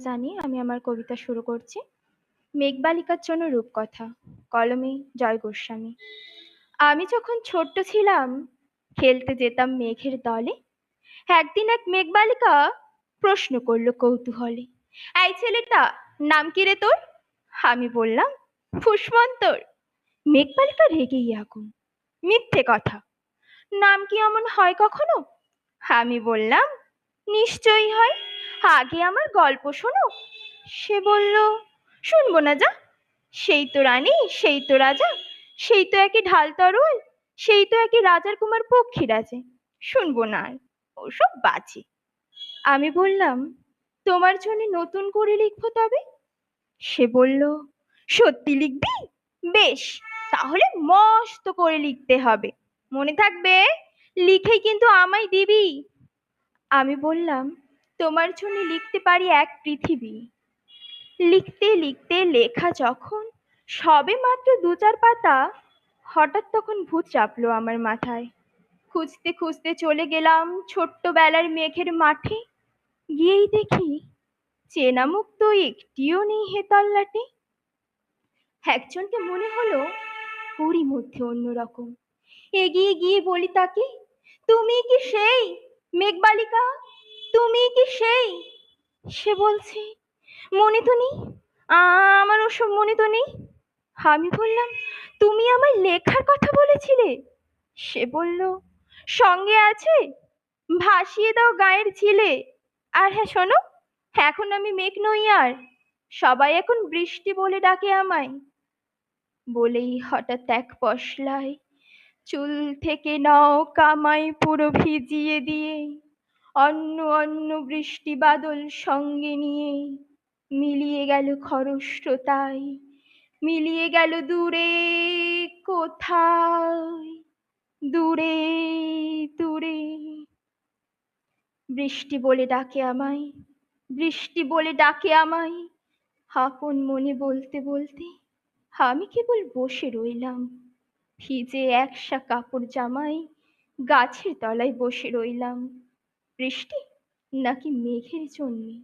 জানি আমি আমার কবিতা শুরু করছি। মেঘবালিকার জন্য রূপকথা, কলমে জয় গোস্বামী। আমি যখন ছোট্ট ছিলাম, খেলতে যেতাম মেঘের দলে। একদিন এক মেঘবালিকা প্রশ্ন করল কৌতূহলে, এই ছেলেটা, নাম কি রে তোর? আমি বললাম পুষ্পন্তর মেঘবালিকা রেগেই আগুন, মিথ্যে কথা। নাম কি এমন হয় কখনো? আমি বললাম, নিশ্চয়ই হয়। আগে আমার গল্প শোনো। সে বলল, শুনব না যা। সেই তো রানী, সেই তো রাজা, সেই তো একই ঢাল তরোয়াল সেই তো একই রাজার কুমার পক্ষীর আছে শুনব না আর, ওসব বাজে। আমি বললাম, তোমার জন্য নতুন করে লিখব তবে? সে বলল, সত্যি লিখবি? বেশ, তাহলে মস্ত করে লিখতে হবে। মনে থাকবে লিখে কিন্তু আমায় দিবি। আমি বললাম তোমার জন্য লিখতে পারি এক পৃথিবী। লিখতে লিখতে লেখা যখন সবে মাত্র দু চার পাতা, হঠাৎ তখন ভূত চাপলো আমার মাথায়। খুঁজতে খুঁজতে চলে গেলাম ছোট্টবেলার মেঘের মাঠে। গিয়েই দেখি চেনা মুখ তো একটিও নেই হে তল্লাটে। একজনকে মনে হলো ওরই মধ্যে অন্যরকম। এগিয়ে গিয়ে বলি তাকে, তুমি কি সেই মেঘবালিকা? তুমি কি সেই? সে বলছে, মনে তো নেই, আমার ওসব মনে তো নেই। আমি বললাম, তুমি আমার লেখার কথা বলেছিলে? সে বলল, সঙ্গে আছে, ভাসিয়ে দাও গায়ের ছিলে আর হ্যাঁ শোনো, এখন আমি মেঘ নই আর, সবাই এখন বৃষ্টি বলে ডাকে আমায়। বলেই হঠাৎ এক পশলায় চুল থেকে নাও কামাই পুরো ভিজিয়ে দিয়ে অন্য অন্য বৃষ্টি বাদল সঙ্গে নিয়ে। মিলিয়ে গেল খরস্রোতায়, মিলিয়ে গেল দূরে কোথায়? দূরে দূরে। বৃষ্টি বলে ডাকে আমায়, বৃষ্টি বলে ডাকে আমায়। আপন মনে বলতে বলতে আমি কেবল বসে রইলাম। ভিজে একসা কাপড় জামাই গাছের তলায় বসে রইলাম। বৃষ্টি নাকি মেঘের জন্যে?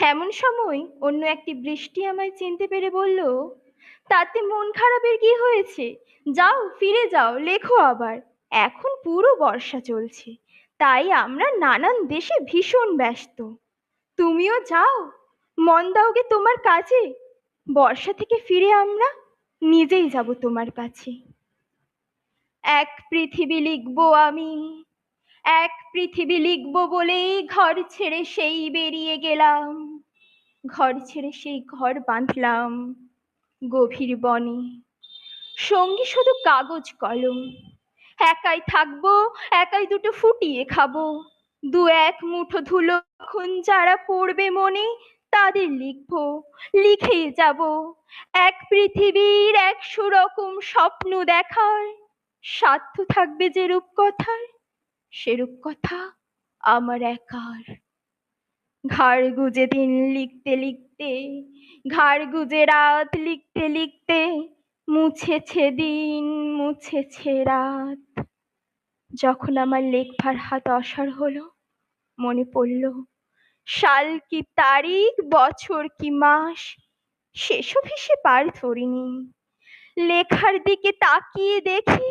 এমন সময় অন্য একটি বৃষ্টি আমায় চিনতে পেরে বলল, তাতে মন খারাপের কি হয়েছে? যাও, ফিরে যাও, লেখো আবার। এখন পুরো বর্ষা চলছে, তাই আমরা নানান দেশে ভীষণ ব্যস্ত। তুমিও যাও, মন দাওগে তোমার কাজে। বর্ষা থেকে ফিরে আমরা নিজেই যাব তোমার কাছে। এক পৃথিবী লিখব আমি, এক পৃথিবী লিখব বলেই ঘর ছেড়ে সেই বেরিয়ে গেলাম। ঘর ছেড়ে সেই ঘর বাঁধলাম গভীর বনে। সঙ্গী শুধু কাগজ, কলম। একাই থাকব, একাই দুটো ফুটিয়ে খাব। দু এক মুঠো ধুলো এখন যারা পড়বে মনে, তাদের লিখব লিখেই যাব। এক পৃথিবীর একশো রকম স্বপ্ন দেখার, সাধ্য থাকবে যে রূপকথার। সে কথা আমার একার। ঘাড় গুজে দিন লিখতে লিখতে, ঘাড় গুজে রাত লিখতে লিখতে, মুছেছে দিন, মুছেছে রাত। যখন আমার লেখবার হাত অসাড় হলো, মনে পড়ল, সাল কি তারিখ, বছর কি মাস, সেসব হিসেব আর ধরিনি। লেখার দিকে তাকিয়ে দেখি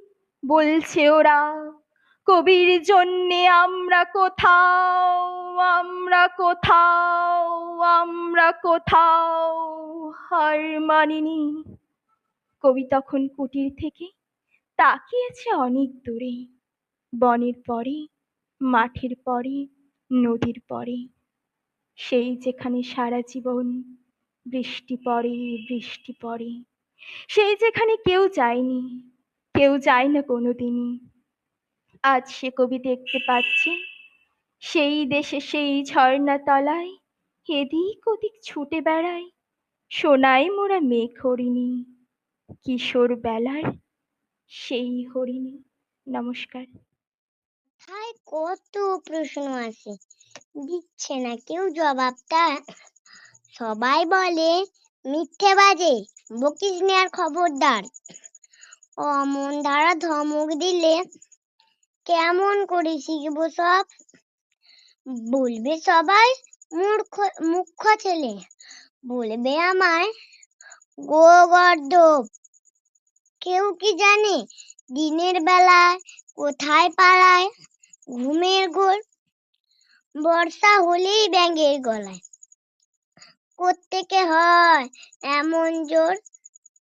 বলছে ওরা, কবির জন্যে আমরা কোথাও আমরা কোথাও আমরা কোথাও হার মানিনি। কবি তখন কুটির থেকে তাকিয়েছে অনেক দূরে। বনের পরে, মাঠের পরে, নদীর পরে, সেই যেখানে সারা জীবন বৃষ্টি পড়ে বৃষ্টি পড়ে, সেই যেখানে কেউ যায়নি। কেউ যায় না কোনোদিনই। আজ সে কবি দেখতে পাচ্ছে, সেই দেশে সেই ঝর্ণা তলায়, এদিক ওদিক ছুটে বেড়ায় সোনাই মোরা মেঘ হরিণী, কিশোর বেলার সেই হরিণী। নমস্কার। হায়, কত প্রশ্ন আছে। দিচ্ছে না কেউ জবাবটা। সবাই বলে, মিথ্যে বাজে, বকিস নি আর খবরদার। অমন ধারা ধমক দিলে কেমন করে শিখব সব? বলবে সবাই মূর্খ মুখ্য ছেলে। বলবে আমায় গোগর্ধব কেউ কি জানে দিনের বেলায় কোথায় পাড়ায় ঘুমের ঘোর? বর্ষা হলেই ব্যাঙের গলায়। কোত্থেকে হয় এমন জোর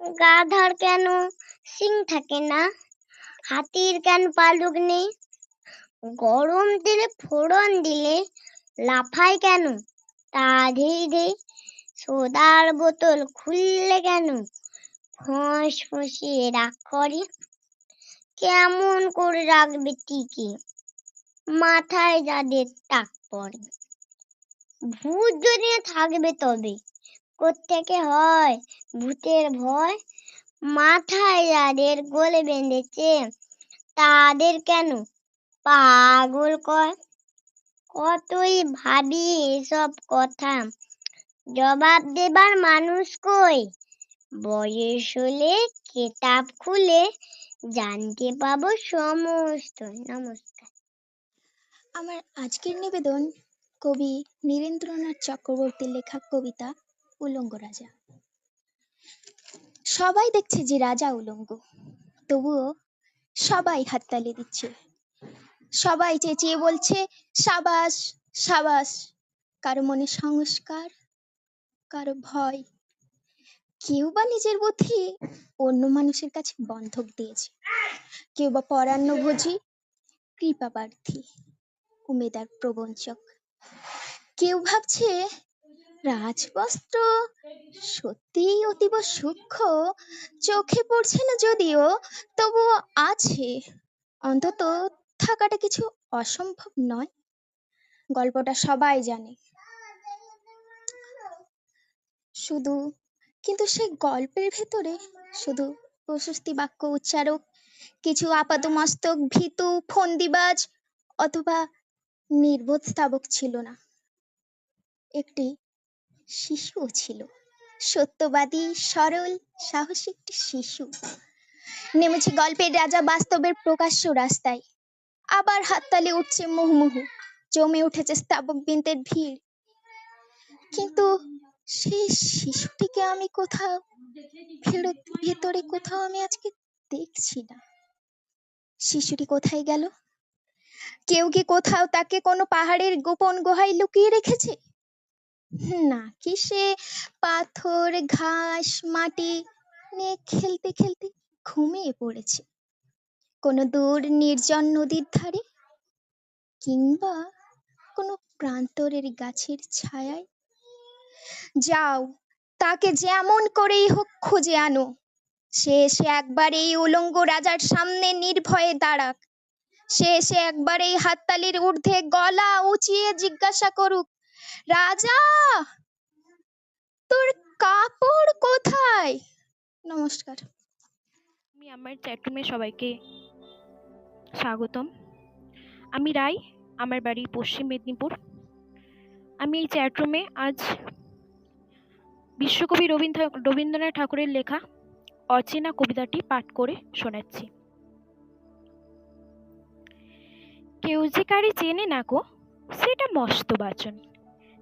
গাধার কেন? সিং থাকে না। হাতির কেন পালক নেই? গরম তেলে ফোড়ন দিলে লাফায় কেন? তা ধেই ধেই সোদার বোতল খুললে কেন? ফোঁস ফসিয়ে রাগ করে। কেমন করে রাখবে টিকে? মাথায় যাদের টাক পড়ে। ভূত যদি থাকবে তবে কোত্থেকে হয়। ভূতের ভয় মাথায় যাদের গোলে বেঁধেছে, তাদের কেন? পাগল কয় কতই ভাবি এসব কথা। জবাব দেবার মানুষ কই? বয়স হলে কেতাব খুলে জানতে পাবো সমস্ত। নমস্কার। আমার আজকের নিবেদন কবি নীরেন্দ্রনাথ চক্রবর্তীর লেখা কবিতা উলঙ্গ রাজা। সবাই দেখছে যে রাজা উলঙ্গ, তবুও সবাই হাততালি দিচ্ছে। সবাই চেঁচিয়ে বলছে, সাবাস সাবাস, কারও মনে সংস্কার, কারও ভয়। কেউ বা নিজের বুদ্ধি অন্য মানুষের কাছে বন্ধক দিয়েছে। কেউ বা পরান্ন পরান্নভোজী কৃপাপ্রার্থী উমেদার প্রবঞ্চক। কেউ ভাবছে রাজবস্ত্র? সত্যিই অতীব সূক্ষ্ম। চোখে পড়ছে না যদিও, তবুও আছে। অন্তত থাকাটা কিছু অসম্ভব নয়। গল্পটা সবাই জানে। শুধু, কিন্তু সেই গল্পের ভেতরে শুধু প্রশস্তি বাক্য উচ্চারক, কিছু আপাতমস্তক ভীতু, ফন্দিবাজ, অথবা নির্বোধ স্তাবক ছিল না। একটি শিশুও ছিল। সত্যবাদী, সরল, সাহসী একটি শিশু। নেমেছে গল্পের রাজা বাস্তবের প্রকাশ্য রাস্তায়। আবার হাততালি উঠছে মুহুমুহু জমে উঠেছে স্তাবক বিন্তের ভিড়। কিন্তু সেই শিশুটিকে আমি কোথাও ফেরত ভেতরে কোথাও আমি আজকে দেখছি না। শিশুটি কোথায় গেল? কেউ কি কোথাও তাকে কোনো পাহাড়ের গোপন গুহায় লুকিয়ে রেখেছে? না কি সে পাথর, ঘাস, মাটি নিয়ে খেলতে খেলতে ঘুমিয়ে পড়েছে। কোনো দূর নির্জন নদীর ধারে কিংবা কোনো প্রান্তরের গাছের ছায়ায়? যাও, তাকে যেমন করেই হোক খুঁজে আনো। সে এসে একবার এই উলঙ্গ রাজার সামনে নির্ভয়ে দাঁড়াক। সে এসে একবার এই হাততালির ঊর্ধ্বে গলা উঁচিয়ে জিজ্ঞাসা করুক রাজা, তোর কাপড় কোথায়? নমস্কার। আমি আমার চ্যাটরুমে সবাইকে স্বাগতম। আমি রাই, আমার বাড়ি পশ্চিম মেদিনীপুর। আমি এই চ্যাটরুমে আজ বিশ্বকবি রবীন্দ্র, রবীন্দ্রনাথ ঠাকুরের লেখা অচেনা কবিতাটি পাঠ করে শোনাচ্ছি। কেউ যে কারি চেনে না গো, সেটা মস্ত বাচন।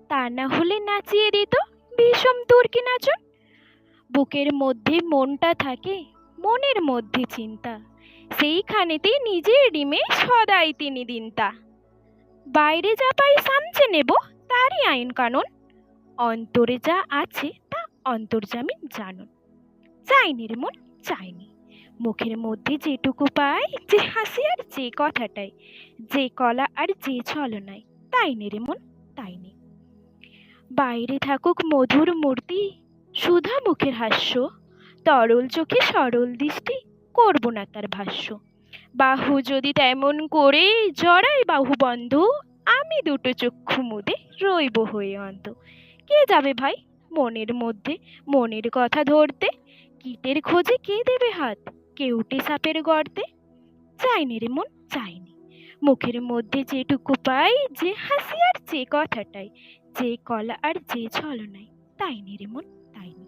তা না হলে নাচিয়ে দিত বিষম তুর্কি নাচন। বুকের মধ্যে মনটা থাকে, মনের মধ্যে চিন্তা। সেইখানেতেই নিজের ডিমে সদাই তিনি দিনতা। বাইরে যা পাই সামছে নেব, তারই আইন কানুন। অন্তরে যা আছে, তা অন্তর্জামী জানুন। চাইনি রে মন, চাইনি। মুখের মধ্যে যেটুকু পাই, যে হাসি আর যে কথাটাই, যে কলা আর যে ছলনায় তাই নে রে মন, তাই নে। বাইরে থাকুক মধুর মূর্তি, সুধা মুখের হাস্য, তরল চোখে সরল দৃষ্টি, করব না তার ভাষ্য। বাহু যদি তেমন করে জড়াই বাহু বন্ধ, আমি দুটো চক্ষু মুদে রইব হয়ে অন্ত কে যাবে ভাই মনের মধ্যে, মনের কথা ধরতে? কীটের খোঁজে কে দেবে হাত? কেউটে সাপের গর্তে? চাইনি রে মন, চাইনি। মুখের মধ্যে যেটুকু পাই, যে হাসি আর যে কথাটাই। যে কলা আর যে ছলনায় তাই নি রে মন, তাই নি।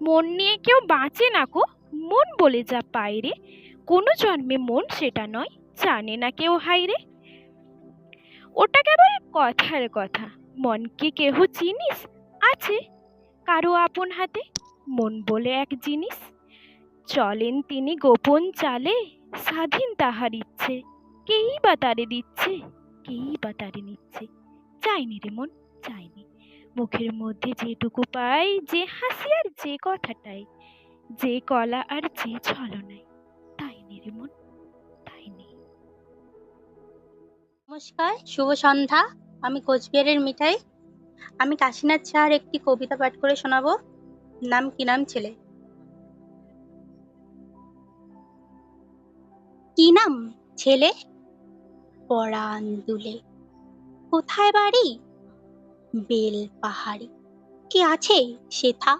মন নিয়ে কেউ বাঁচে না কো মন বলে যা পায় রে। কোনো জন্মে মন সেটা নয়, জানে না কেউ হাইরে ওটা কেবল কথার কথা, মনকে কেহ চিনিস? আছে কারও আপন হাতে, মন বলে এক জিনিস। চলেন তিনি গোপন চালে, স্বাধীন তাহার ইচ্ছে, কেই বা তারে দিচ্ছে, কেই বা তারে নিচ্ছে। চাইনি রে মন, চাইনি। মুখের মধ্যে যেটুকু পাই, যে হাসি আর যে কথাটাই, যে কলা আর যে ছলনায় তাই নি রে মন, তাই নি। নমস্কার, শুভ সন্ধ্যা। আমি কোচবিহারের মিঠাই। আমি কাশীনাথ চার একটি কবিতা পাঠ করে শোনাবো। নাম কি নাম ছেলে? কি নাম ছেলে? পরাণ দুলে কোথায় বাড়ি? বেল পাহাড়ি। কে আছে সেথা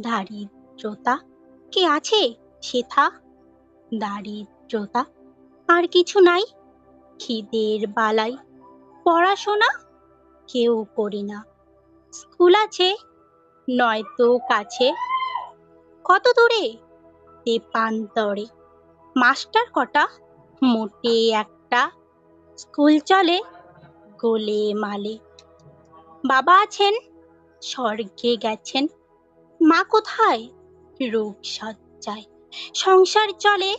দারিদ্রতা। কে আছে সেথা দারিদ্রতা। আর কিছু নাই? খিদের বালাই। পড়াশোনা? কেউ করি না। স্কুল আছে? নয়তো কাছে। কত দূরে? তেপান্তরে মাস্টার কটা? মোটে একটা। স্কুল চলে? গোলে মালে। বাবা আছেন? স্বর্গে গেছেন। মা কোথায়? রোগ সজ্জায়। সংসার চলে?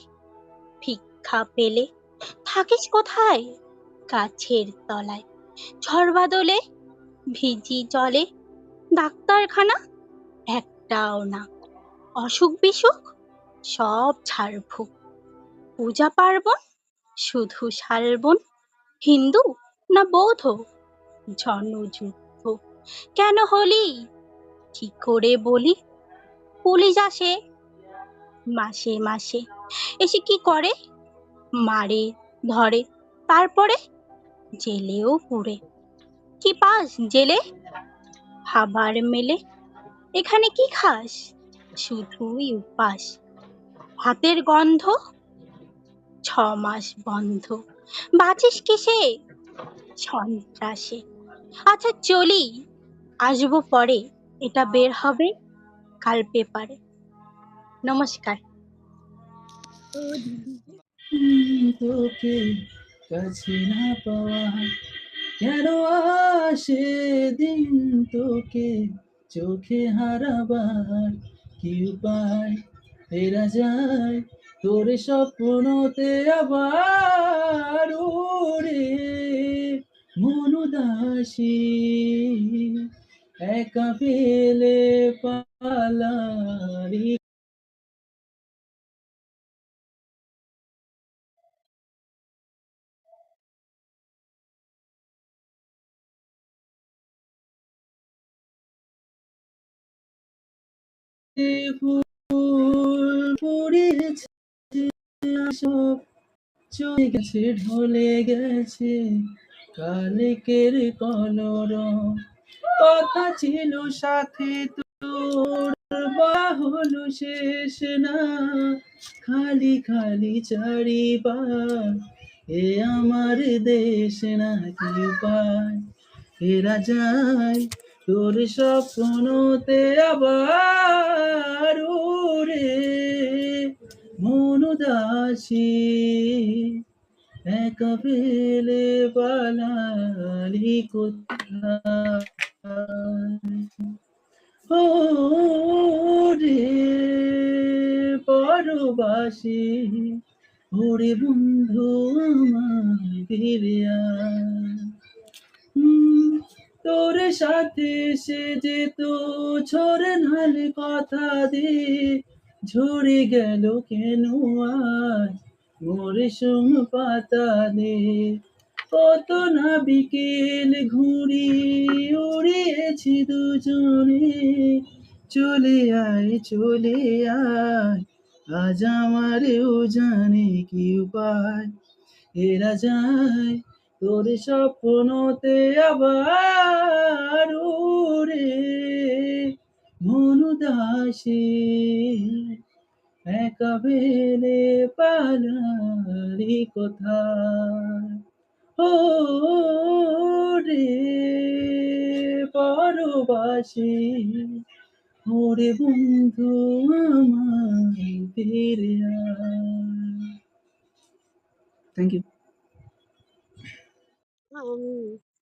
ভিক্ষা পেলে? থাকিস কোথায়? গাছের তলায়। ঝড় বাদলে? ভিজি জলে? ডাক্তারখানা? একটাও না। অসুখ বিসুখ? সব ঝাড়ফুঁক পূজা পার্বণ? শুধু শালবন? হিন্দু? না বৌদ্ধ জনযুদ্ধ? কেন হলি? কি করে বলি? পুলিশ আসে। মাসে মাসে। এসে কি করে? মারে, ধরে, তারপরে জেলেও পুরে কি পাস জেলে? খাবার মেলে। এখানে কি খাস? শুধুই উপাস। হাতের গন্ধ? ছ মাস বন্ধ। বাঁচিস কিসে? সন্ত্রাসে আচ্ছা চলি। আসব পরে। এটা বের হবে কাল পেপারে। নমস্কার। তোকে কাছে না পাওয়া কেন আসে দিন তোকে? চোখে হারাবার কি উপায়? ফেরা যায় তোর স্বপ্নতে আবার ওরে মন উদাসী। একা পেলে পালারি ফুল পড়েছে সব চলে গেছে, ঢলে গেছে। কালকের কলরব কথা ছিল সাথে তোর। বাহল শেষ না, খালি খালি চারিবার এ আমার দেশ না কি উপায়? এরা যায় তোর স্বপ্নতে আবার মন উদাসী একা পেলে পালালি কোথায়? ও রে পরবাসী, ওরে বন্ধু ফিরে তোর সাথে সে যেত ঝরে নালে কথা দিয়ে ঝরে গেল কেন আজ? মোরে পাতা দে কত না বিকেল ঘুরি উড়িয়েছি দুজনে। চলে আয় চলে আয়, আজ আমার জানে কি উপায়। এরা যায় তোর স্বপ্নতে আবার উড়ে। মন দাসী একা বেলে পালারি কোথায়? ও রে পরবাসী ওরে বন্ধু আমার ফিরে থ্যাংক ইউ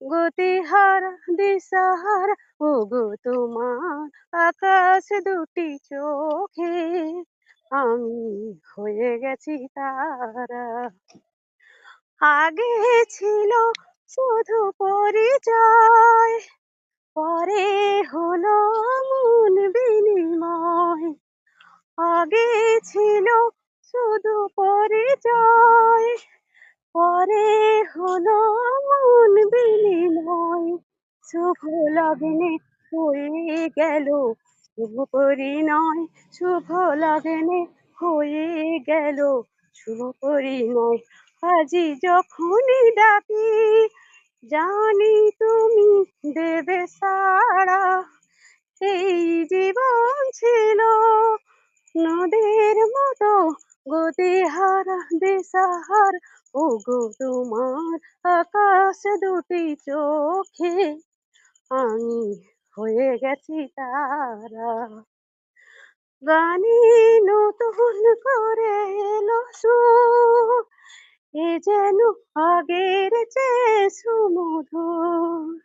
গতিহারা দিশাহারা ওগো তোমার আকাশ দুটি চোখে, আমি হয়ে গেছি তারা। আগে ছিল শুধু পরিচয়, পরে হলো মন বিনিময়। আগে ছিল শুধু পরিচয় পরে হলো মন বিনিময়, শুভ লগ্নে হয়ে গেল, শুভ পরিণয়, শুভ লগ্নে হয়ে গেল, শুভ পরিণয়। আজি যখনই ডাকি, জানি তুমি দেবে সাড়া, এই জীবন ছিল নদীর মতো গতিহারা দিশাহার ও গো তোমার আকাশ দুটি চোখে। আমি হয়ে গেছি তারা। গানে নতুন করে এলো সুর, এ যেন আগের চেয়ে সুমধুর।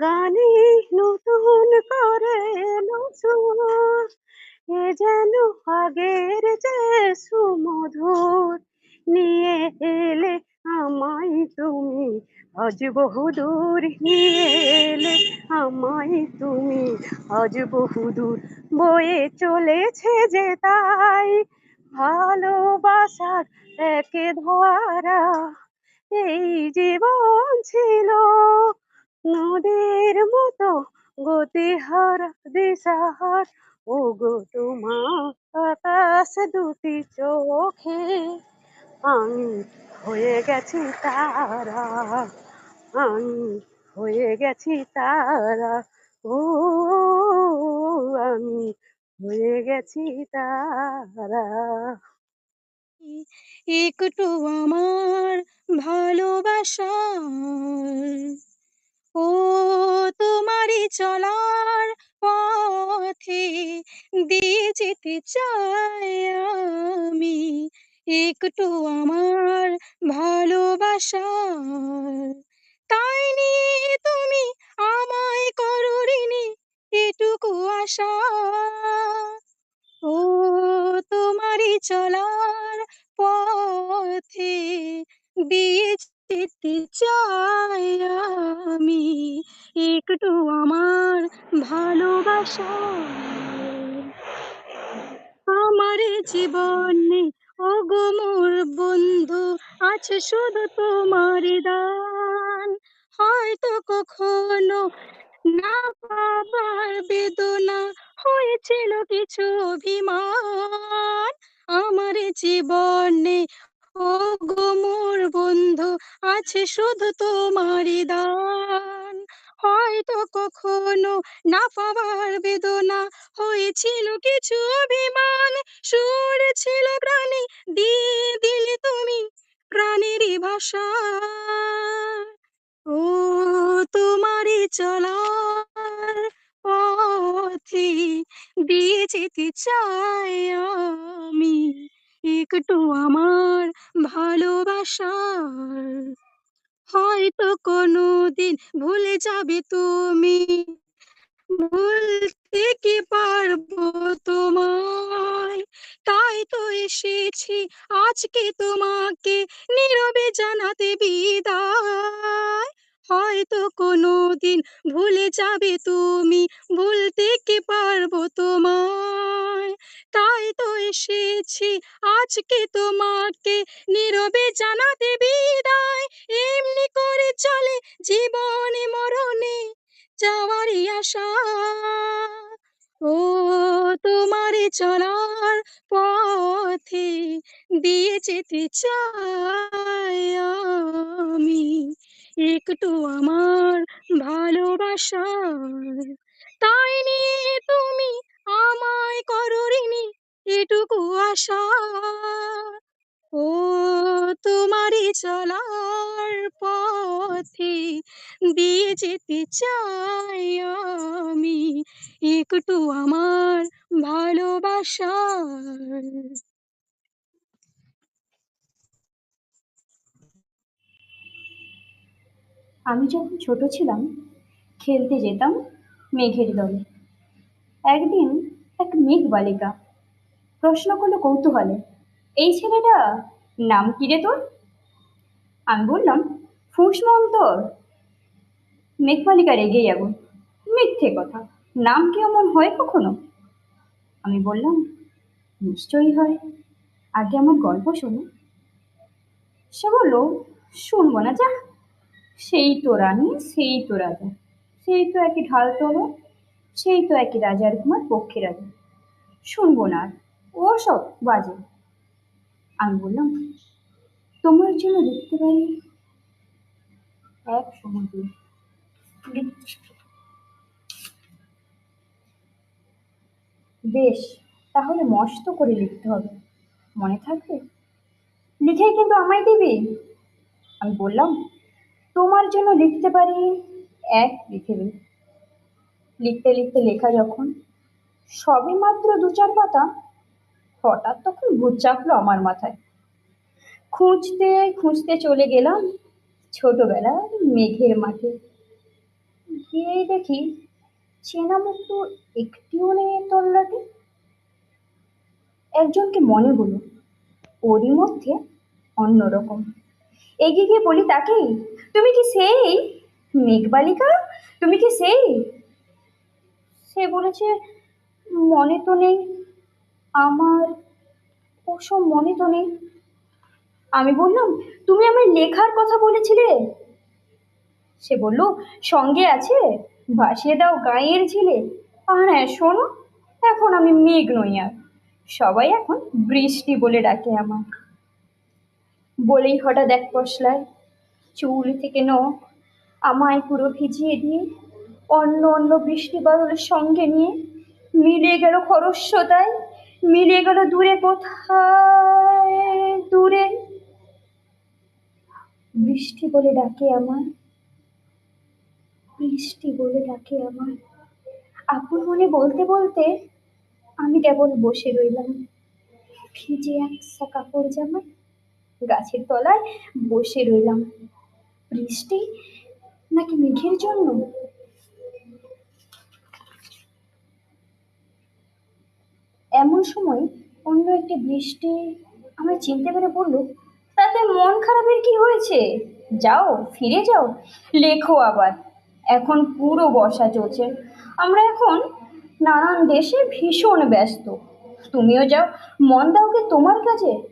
গানে নতুন করে এলো সুর এ যেন আগের যে সুমধুর নিয়ে এলে আমায় তুমি? আজ বহুদূর নিয়ে এলে আমায় তুমি। আজ বহুদূর বয়ে চলেছে যে তাই। ভালোবাসার একে ধরা এই জীবন ছিল। নদীর মতো গতিহারা দিশাহার ও গো তোমার আকাশ দুটি চোখে। আমি হয়ে গেছি তারা, আমি হয়ে গেছি তারা, ও, আমি হয়ে গেছি তারা। একটু আমার ভালোবাসার ও তোমারই চলার পথে দিয়ে যেতে চাই আমি। একটু আমার ভালোবাসার তাই নিয়ে তুমি আমায় করো এটুকু আশা। ও তোমারই চলার পথে দিয়ে আমার জীবনে, ওগো মোর বন্ধু, আছে শুধু তোমার দান। হয়তো কখনো না পাবার বেদনা হয়েছিল কিছু অভিমান। আমার জীবনে ও গো মোর বন্ধু, আছে শুধু চলার পথে দিয়ে যেতে চাই আমি। একটু আমার ভালোবাসার হয়তো কোনো দিন ভুলে যাবে তুমি। ভুলতে কি পারব তোমায়? তাই তো এসেছি, আজকে তোমাকে নীরবে জানাতে বিদায়। হয়তো কোনো দিন ভুলে যাবে তুমি, ভুলতে কি পারব তোমায়? তাই তো এসেছি, আজকে তোমাকে নীরবে জানাতে বিদায়। এমনি করে চলে জীবনে মরণে যাওয়ারই আশা। ও তোমারে চলার পথে দিয়ে যেতে আমি একটু আমার ভালোবাসা তাই নিয়ে তুমি আমায় করো এটুকু আশা। আমি যখন ছোট ছিলাম, খেলতে যেতাম মেঘের দলে। একদিন এক মেঘ বালিকা প্রশ্ন করল কৌতূহলে, এই ছেলেটা নাম কি রে তোর? আমি বললাম, ফুস মন্তর মেঘ বালিকা রেগে যাব মিথ্যে কথা, নাম কি এমন হয় কখনো? আমি বললাম, নিশ্চয়ই হয়। আগে আমার গল্প শোনো। সে বলল, শুনব না যা সেই তো রানী, সেই তো রাজা। সেই তো একই ঢাল তলো সেই তো একই রাজার কুমার পক্ষে রাজা। শুনব না ও সব বাজে। আমি বললাম, তোমার জন্য লিখতে পারি এক সমুদ্র বেশ, তাহলে মস্ত করে লিখতে হবে। মনে থাকবে? লিখেই কিন্তু আমায় দিবি? আমি বললাম তোমার জন্য লিখতে পারি? এক পৃথিবী লিখতে লিখতে লেখা যখন, সবে মাত্র দু চার পাতা, হঠাৎ তখন ভূত চাপলো আমার মাথায়। খুঁজতে খুঁজতে চলে গেলাম ছোটবেলার মেঘের মাঠে। গিয়ে দেখি চেনা মুখ তো একটিও নেই তল্লাটে। একজনকে মনে হলো, ওরই মধ্যে অন্যরকম। এগিয়ে গিয়ে বলি তাকেই। তুমি কি সেই? মেঘবালিকা? তুমি কি সেই? সে বলেছে, মনে তো নেই। আমার ওসব মনে তো নেই। আমি বললাম, তুমি আমার লেখার কথা বলেছিলে? সে বলল, সঙ্গে আছে, ভাসিয়ে দাও গাঁয়ের ঝিলে। আর হ্যাঁ শোনো, এখন আমি মেঘ নই আর। সবাই এখন বৃষ্টি বলে ডাকে আমার বলেই হঠাৎ এক পশলায়, চুল থেকে নখ আমায় পুরো ভিজিয়ে দিয়ে অন্য অন্য বৃষ্টি বাদলের সঙ্গে নিয়ে মিলিয়ে গেল খরস্রোতায় মিলিয়ে গেল দূরে কোথায়, দূরে। বৃষ্টি বলে ডাকে আমার বৃষ্টি বলে ডাকে আমার আপন মনে বলতে বলতে আমি কেবল বসে রইলাম। ভিজে একসা কাপড় জামায় গাছের তলায় বসে রইলাম। বৃষ্টি নাকি মেঘের জন্য? এমন সময় অন্য একটি বৃষ্টি আমায় চিনতে পেরে বলল, তাতে মন খারাপের কি হয়েছে? যাও, ফিরে যাও। লেখো আবার। এখন পুরো বর্ষা চলছে। আমরা এখন নানান দেশে ভীষণ ব্যস্ত। তুমিও যাও, মন দাও কি তোমার কাছে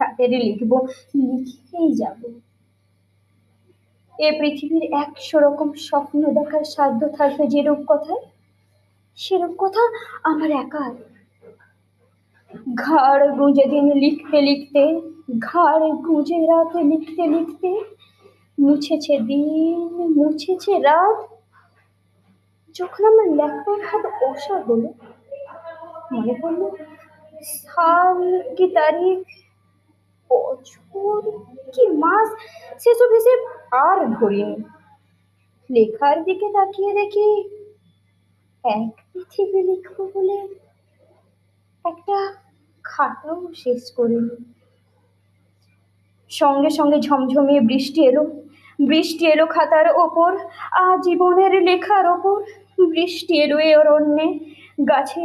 তাদের লিখব, লিখেই যাব। এ পৃথিবীর একশো রকম স্বপ্ন দেখার সাধ্য থাকবে যেরূপ কথায় সেরূপ কথা আমার একার ঘাড় গুঁজে দিন লিখতে লিখতে, ঘাড় গুঁজে রাতে লিখতে লিখতে, মুছেছে দিন, মুছেছে রাত। যখন আমার লেখার হাত অসা হলো, মনে পড়ল, সাল কি তারিখ? বছর কি মাস সেসব হিসেব আর ধরিনি লেখার দিকে তাকিয়ে দেখি এক পৃথিবী লিখব বলে একটা খাতাও শেষ করিনি। সঙ্গে সঙ্গে ঝমঝমিয়ে বৃষ্টি এলো। বৃষ্টি এলো খাতার ওপর, আজীবনের লেখার ওপর। বৃষ্টি এলো এ অরণ্যে, গাছে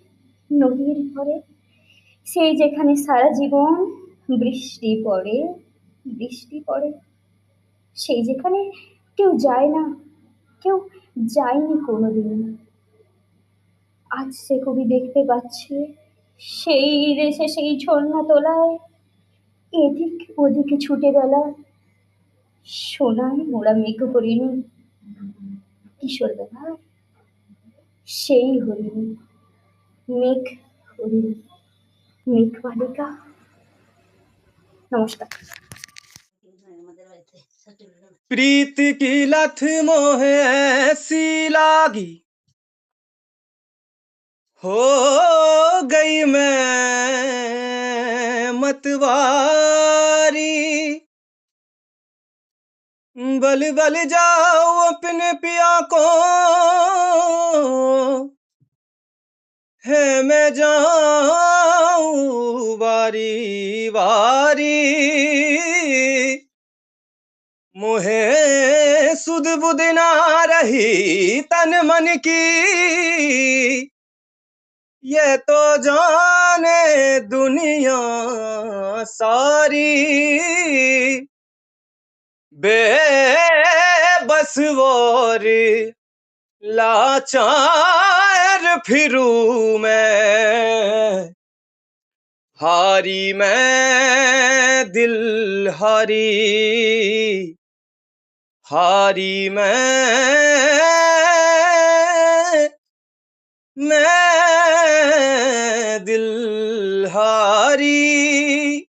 নদীর পরে সেই যেখানে সারা জীবন বৃষ্টি পড়ে বৃষ্টি পড়ে। সেই যেখানে কেউ যায় না, কেউ যায়নি কোনোদিন। আজ সে কবি দেখতে পাচ্ছে, সেই দেশে সেই ঝর্ণা তোলায়, এদিক ওদিকে ছুটে বেলা। সোনায় মোড়া মেঘ হরিণী, কিশোর বেলার সেই হরিণী। মেঘ হরিণী মেঘ বালিকা নমস্কার प्रीत की लथ मोह ऐसी लागी हो गई मैं मतवारी बल बल जाओ अपने पिया को है, मैं जाऊँ बारी बारी। मुहे सुध बुध ना रही तन मन की। ये तो जाने दुनिया सारी। बेबस और लाचार फिरू मैं। हारी मैं, दिल हारी। हारी मैं मैं दिल हारी।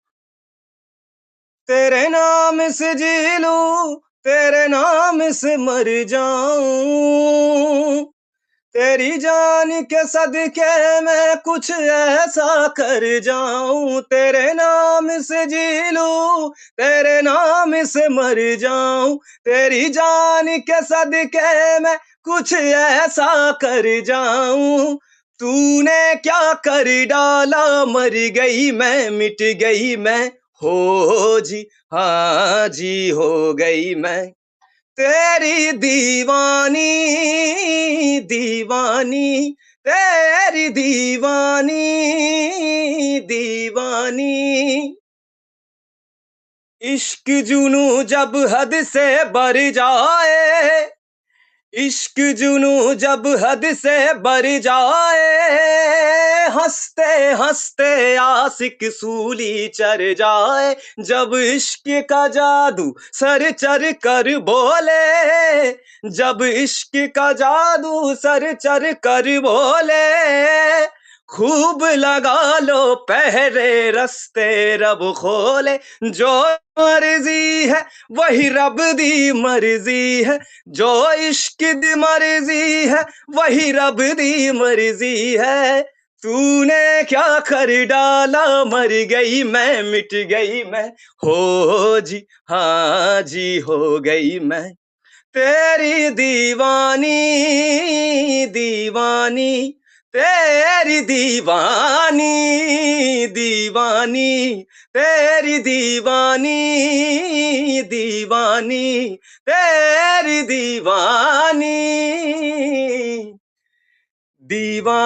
तेरे नाम से जी लूँ, तेरे नाम से मर जाऊँ। तेरी जान के सदके मैं कुछ ऐसा कर जाऊँ। तेरे नाम से जी लूँ, तेरे नाम से मर जाऊँ। तेरी जान के सदके मैं कुछ ऐसा कर जाऊँ। तूने क्या कर डाला? मर गई मैं, मिट गई मैं। हो जी हाँ जी, हो गई मैं। तेरी दीवानी दीवानी तेरी दीवानी दीवानी। इश्क जुनू जब हद से बढ़ जाए इश्क जुनू जब हद से बर जाए, हँसते हँसते आसिक सूली चर जाए। जब इश्क का जादू सर चर कर बोले, जब इश्क का जादू सर चर कर बोले खूब लगा लो पहरे रस्ते, रब खोले, जो मर्ज़ी है, वही रब दी मर्ज़ी है। जो इश्क दी मर्ज़ी है, वही रब दी मर्ज़ी है। तूने क्या कर डाला, मर गई मैं, मिट गई मैं। हो जी हाँ जी, हो गई मैं। तेरी दीवानी दीवानी ਤੇਰੀ دیਵਾਨੀ دیਵਾਨੀ ਤੇਰੀ دیਵਾਨੀ دیਵਾਨੀ ਤੇਰੀ دیਵਾਨੀ دیਵਾਨੀ